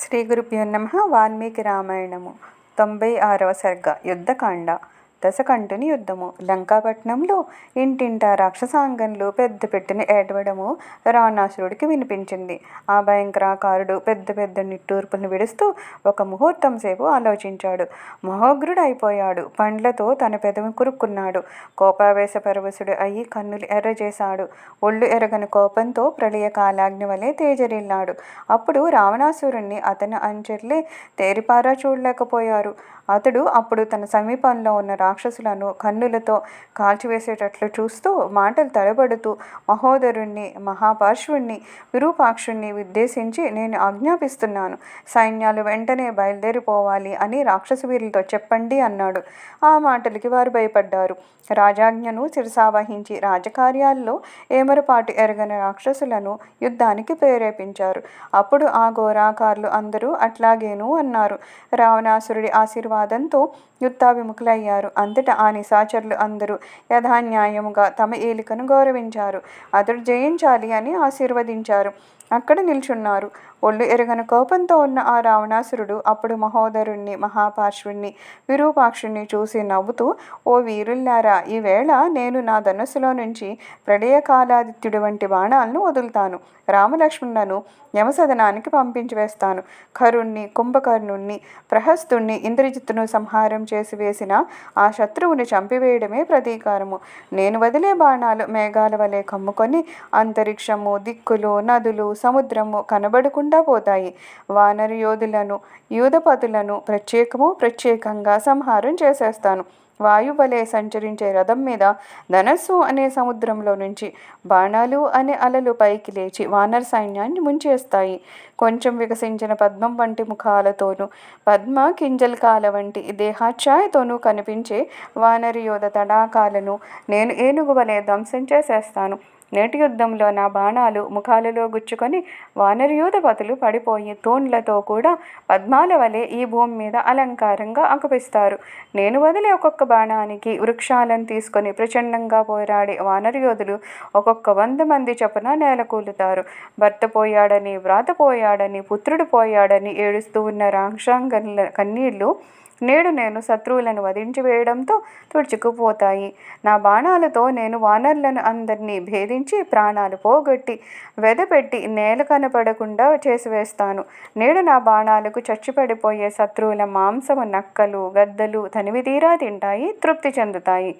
శ్రీ గురుభ్యో నమ వాల్మీకి రామాయణము తొంభై ఆరవ సర్గ యుద్ధకాండ. దశకంఠుని యుద్ధము. లంకాపట్నంలో ఇంటింటా రాక్షసాంగంలో పెద్ద పెట్టిన ఏడవడము రావణాసురుడికి వినిపించింది. ఆ భయంకరాకారుడు పెద్ద పెద్ద నిట్టూర్పులను విడుస్తూ ఒక ముహూర్తం సేపు ఆలోచించాడు. మహోగ్రుడు అయిపోయాడు. పండ్లతో తన పెదవి కురుక్కున్నాడు. కోపావేశ పరవశుడు అయి కన్నులు ఎర్రజేశాడు. ఒళ్ళు ఎరగని కోపంతో ప్రళయ కాలాగ్ని వలె తేజరిల్లాడు. అప్పుడు రావణాసురుణ్ణి అతని అంచెర్లే తేరిపారా చూడలేకపోయారు. అతడు అప్పుడు తన సమీపంలో ఉన్న రాక్షసులను కన్నులతో కాల్చివేసేటట్లు చూస్తూ మాటలు తడబడుతూ మహోదరుణ్ణి మహాపార్శ్వుణ్ణి విరూపాక్షుణ్ణి ఉద్దేశించి నేను ఆజ్ఞాపిస్తున్నాను. సైన్యాలు వెంటనే బయలుదేరిపోవాలి అని రాక్షసు వీరులతో చెప్పండి అన్నాడు. ఆ మాటలకి వారు భయపడ్డారు. రాజాజ్ఞను శిరసావహించి రాజకార్యాల్లో ఏమరపాటు ఎరగని రాక్షసులను యుద్ధానికి ప్రేరేపించారు. అప్పుడు ఆ ఘోరాకారులు అందరూ అట్లాగేను అన్నారు. రావణాసురుడి ఆశీర్వాదంతో యుద్ధాభిముఖులయ్యారు. అంతటా ఆ నిశాచరులు అందరూ యథాన్యాయముగా తమ ఏలికను గౌరవించారు. అతడు జయించాలి అని ఆశీర్వదించారు. అక్కడ నిల్చున్నారు. ఒళ్ళు ఎరగని కోపంతో ఉన్న ఆ రావణాసురుడు అప్పుడు మహోదరుణ్ణి మహాపార్శ్వుణ్ణి విరూపాక్షుణ్ణి చూసి నవ్వుతూ ఓ వీరుల్లారా ఈవేళ నేను నా ధనస్సులో నుంచి ప్రళయకాలాదిత్యుడి వంటి బాణాలను వదులుతాను. రామలక్ష్మణులను యమసదనానికి పంపించి వేస్తాను. కరుణ్ణి కుంభకర్ణుణ్ణి ప్రహస్తుణ్ణి ఇంద్రజిత్తును సంహారం చేసి వేసిన ఆ శత్రువుని చంపివేయడమే ప్రతీకారము. నేను వదిలే బాణాలు మేఘాల వలె కమ్ముకొని అంతరిక్షము దిక్కులు నదులు సముద్రము కనబడకుండా పోతాయి. వానరు యోధులను యూధపతులను ప్రత్యేకము ప్రత్యేకంగా సంహారం చేసేస్తాను. వాయువలే సంచరించే రథం మీద ధనస్సు అనే సముద్రంలో నుంచి బాణాలు అనే అలలు పైకి లేచి వానర సైన్యాన్ని ముంచేస్తాయి. కొంచెం వికసించిన పద్మం వంటి ముఖాలతోనూ పద్మ కింజల్ కాల వంటి దేహాఛాయతోనూ కనిపించే వానరి యోధ తడాకాలను నేను ఏనుగు వలె ధ్వంసం చేసేస్తాను. నేటి యుద్ధంలో నా బాణాలు ముఖాలలో గుచ్చుకొని వానరయూధపతులు పడిపోయి తోన్లతో కూడా పద్మాల వలె ఈ భూమి మీద అలంకారంగా అకపిస్తారు. నేను వదిలే ఒక్కొక్క బాణానికి వృక్షాలను తీసుకొని ప్రచండంగా పోరాడే వానరయోధులు ఒక్కొక్క వంద మంది చొప్పున నేలకూలుతారు. భర్త పోయాడని వ్రాత పోయాడని పుత్రుడు పోయాడని ఏడుస్తూ ఉన్న రాక్షాంగ కన్నీళ్ళు నేడు నేను శత్రువులను వధించి వేయడంతో తుడుచుకుపోతాయి. నా బాణాలతో నేను వానర్లను అందరినీ భేదించి ప్రాణాలు పోగొట్టి వెదపెట్టి నేల కనపడకుండా చేసివేస్తాను. నేడు నా బాణాలకు చచ్చిపడిపోయే శత్రువుల మాంసము నక్కలు గద్దలు తనివి తీరా తింటాయి తృప్తి చెందుతాయి.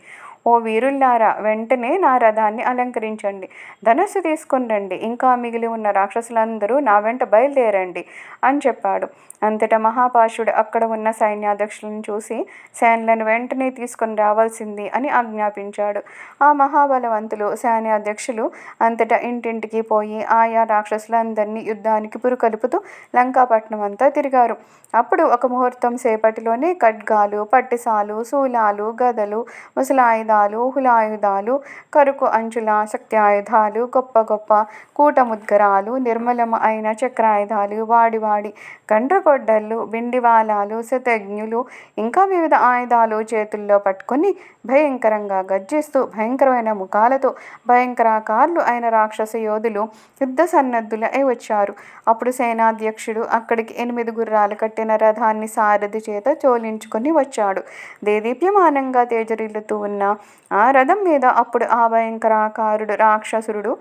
ఓ వీరుల్లారా వెంటనే నా రథాన్ని అలంకరించండి. ధనస్సు తీసుకుని రండి. ఇంకా మిగిలి ఉన్న రాక్షసులందరూ నా వెంట బయలుదేరండి అని చెప్పాడు. అంతటా మహాపాశుడు అక్కడ ఉన్న సైన్యాధ్యక్షులను చూసి సేనలను వెంటనే తీసుకొని రావాల్సింది అని ఆజ్ఞాపించాడు. ఆ మహాబలవంతులు సైన్యాధ్యక్షులు అంతటా ఇంటింటికి పోయి ఆయా రాక్షసులందరినీ యుద్ధానికి పురుకలుపుతూ లంకాపట్నం అంతా తిరిగారు. అప్పుడు ఒక ముహూర్తం సేపటిలోనే ఖడ్గాలు పట్టిసాలు శూలాలు గదలు ముసలాయుధాలు హులాయుధాలు కరుకు అంచుల శక్తి ఆయుధాలు గొప్ప గొప్ప కూటముద్గరాలు నిర్మలము అయిన చక్రాయుధాలు వాడి వాడి గండ్రగొడ్డళ్ళు బిండివాలాలు శతజ్ఞులు ఇంకా వివిధ ఆయుధాలు చేతుల్లో పట్టుకొని భయంకరంగా గర్జిస్తూ భయంకరమైన ముఖాలతో భయంకరాకారులు అయిన రాక్షస యోధులు యుద్ధ సన్నద్ధులై వచ్చారు. అప్పుడు సేనాధ్యక్షుడు అక్కడికి ఎనిమిది గుర్రాలు కట్టిన రథాన్ని సారథి చేత చోలించుకొని వచ్చాడు. దేదీప్యమానంగా తేజరిల్లుతూ ఉన్న ఆ రథం మీద అప్పుడు ఆ భయంకరాకారుడు రాక్షసుడు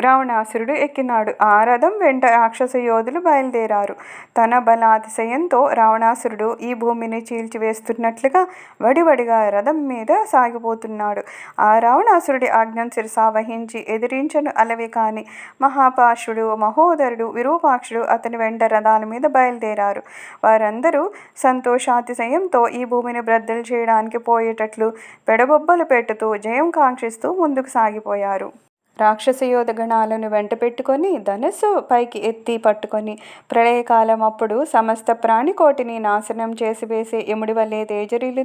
రావణాసురుడు ఎక్కినాడు. ఆ రథం వెంట రాక్షస యోధులు బయలుదేరారు. తన బలాతిశయంతో రావణాసురుడు ఈ భూమిని చీల్చివేస్తున్నట్లుగా వడివడిగా రథం మీద సాగిపోతున్నాడు. ఆ రావణాసురుడి ఆజ్ఞాం శిరసా వహించి ఎదిరించను అలవి కాని మహాపాషుడు మహోదరుడు విరూపాక్షుడు అతని వెంట రథాల మీద బయలుదేరారు. వారందరూ సంతోషాతిశయంతో ఈ భూమిని బ్రద్దలు చేయడానికి పోయేటట్లు పెడబొబ్బలు పెట్టుతూ జయం కాంక్షిస్తూ ముందుకు సాగిపోయారు. రాక్షసయోధ గణాలను వెంట పెట్టుకొని ధనస్సు పైకి ఎత్తి పట్టుకొని ప్రళయకాలం అప్పుడు సమస్త ప్రాణికోటిని నాశనం చేసి వేసే ఎముడి వలె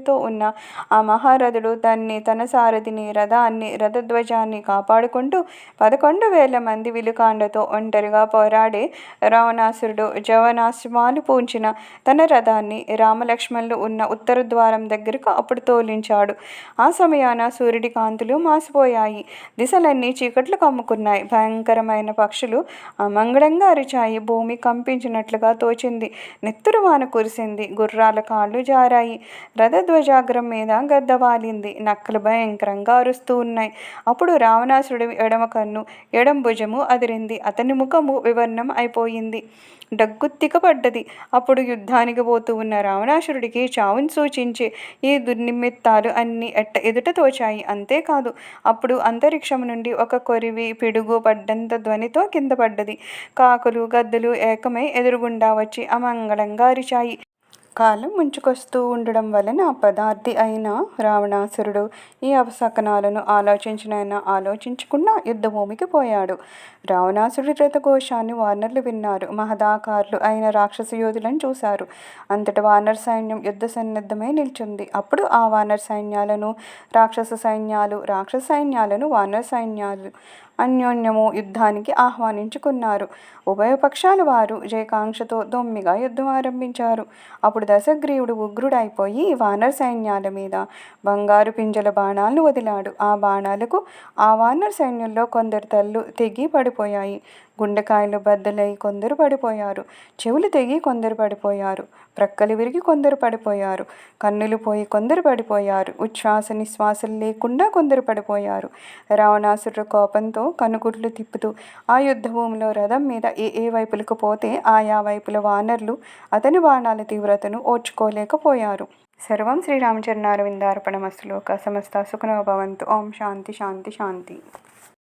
ఉన్న ఆ మహారథుడు దాన్ని తన సారథిని రథాన్ని రథధ్వజాన్ని కాపాడుకుంటూ పదకొండు వేల మంది విలుకాండతో ఒంటరిగా పోరాడే రావణాసురుడు జవనాశ్వాలు పూంచిన తన రథాన్ని రామలక్ష్మణులు ఉన్న ఉత్తర ద్వారం దగ్గరకు అప్పుడు తోలించాడు. ఆ సమయాన సూర్యుడి కాంతులు మాసిపోయాయి. దిశలన్నీ చీకటి చీకట్లు కమ్ముకున్నాయి. భయంకరమైన పక్షులు అమంగళంగా అరిచాయి. భూమి కంపించినట్లుగా తోచింది. నెత్తురు వాన కురిసింది. గుర్రాల కాళ్ళు జారాయి. రథధ్వజాగ్రం మీద గద్ద వాలింది. నక్కలు భయంకరంగా అరుస్తూ ఉన్నాయి. అప్పుడు రావణాసురుడి ఎడమ కన్ను ఎడం భుజము అదిరింది. అతని ముఖము వివర్ణం అయిపోయింది. డగ్గుత్తికపడ్డది అప్పుడు యుద్ధానికి పోతూ ఉన్న రావణాసురుడికి చావును సూచించే ఈ దుర్నిమిత్తాలు అన్నీ ఎట్ట ఎదుట తోచాయి. అంతేకాదు అప్పుడు అంతరిక్షం నుండి ఒక కొరివి పిడుగు పడ్డంత ధ్వనితో కింద పడ్డది. కాకులు గద్దలు ఏకమై ఎదురుగుండా వచ్చి అమంగళంగా అరిచాయి. కాలం ముంచుకొస్తూ ఉండడం వలన పదార్థి అయిన రావణాసురుడు ఈ అవసకనాలను ఆలోచించినైనా ఆలోచించకుండా యుద్ధభూమికి పోయాడు. రావణాసురుడి రథఘోషాన్ని వానర్లు విన్నారు. మహదాకారులు అయిన రాక్షస యోధులను చూశారు. అంతటి వానర్ సైన్యం యుద్ధ సన్నద్ధమై నిల్చుంది. అప్పుడు ఆ వానర్ సైన్యాలను రాక్షస సైన్యాలు రాక్షస సైన్యాలను వానర సైన్యాలు అన్యోన్యము యుద్ధానికి ఆహ్వానించుకున్నారు. ఉభయ పక్షాల వారు జయకాంక్షతో దొమ్మిగా యుద్ధం ఆరంభించారు. అప్పుడు దశగ్రీవుడు ఉగ్రుడైపోయి వానర సైన్యాల మీద బంగారు పింజల బాణాలను వదిలాడు. ఆ బాణాలకు ఆ వానర సైన్యంలో కొందరు తల్లు తెగి పడిపోయాయి. గుండెకాయలు బద్దలై కొందరు పడిపోయారు. చెవులు తెగి కొందరు పడిపోయారు. ప్రక్కలు విరిగి కొందరు పడిపోయారు. కన్నులు పోయి కొందరు పడిపోయారు. ఉచ్ఛ్వాస నిశ్వాసలు లేకుండా కొందరు పడిపోయారు. రావణాసురుడు కోపంతో కనుగుడ్లు తిప్పుతూ ఆ యుద్ధ భూమిలో రథం మీద ఏ ఏ వైపులకు పోతే ఆయా వైపుల వానర్లు అతని బాణాల తీవ్రతను ఓర్చుకోలేకపోయారు. సర్వం శ్రీరామచరణారవిందార్పణమస్తు లోక సమస్త సుఖనో భవంతు. ఓం శాంతి శాంతి శాంతి.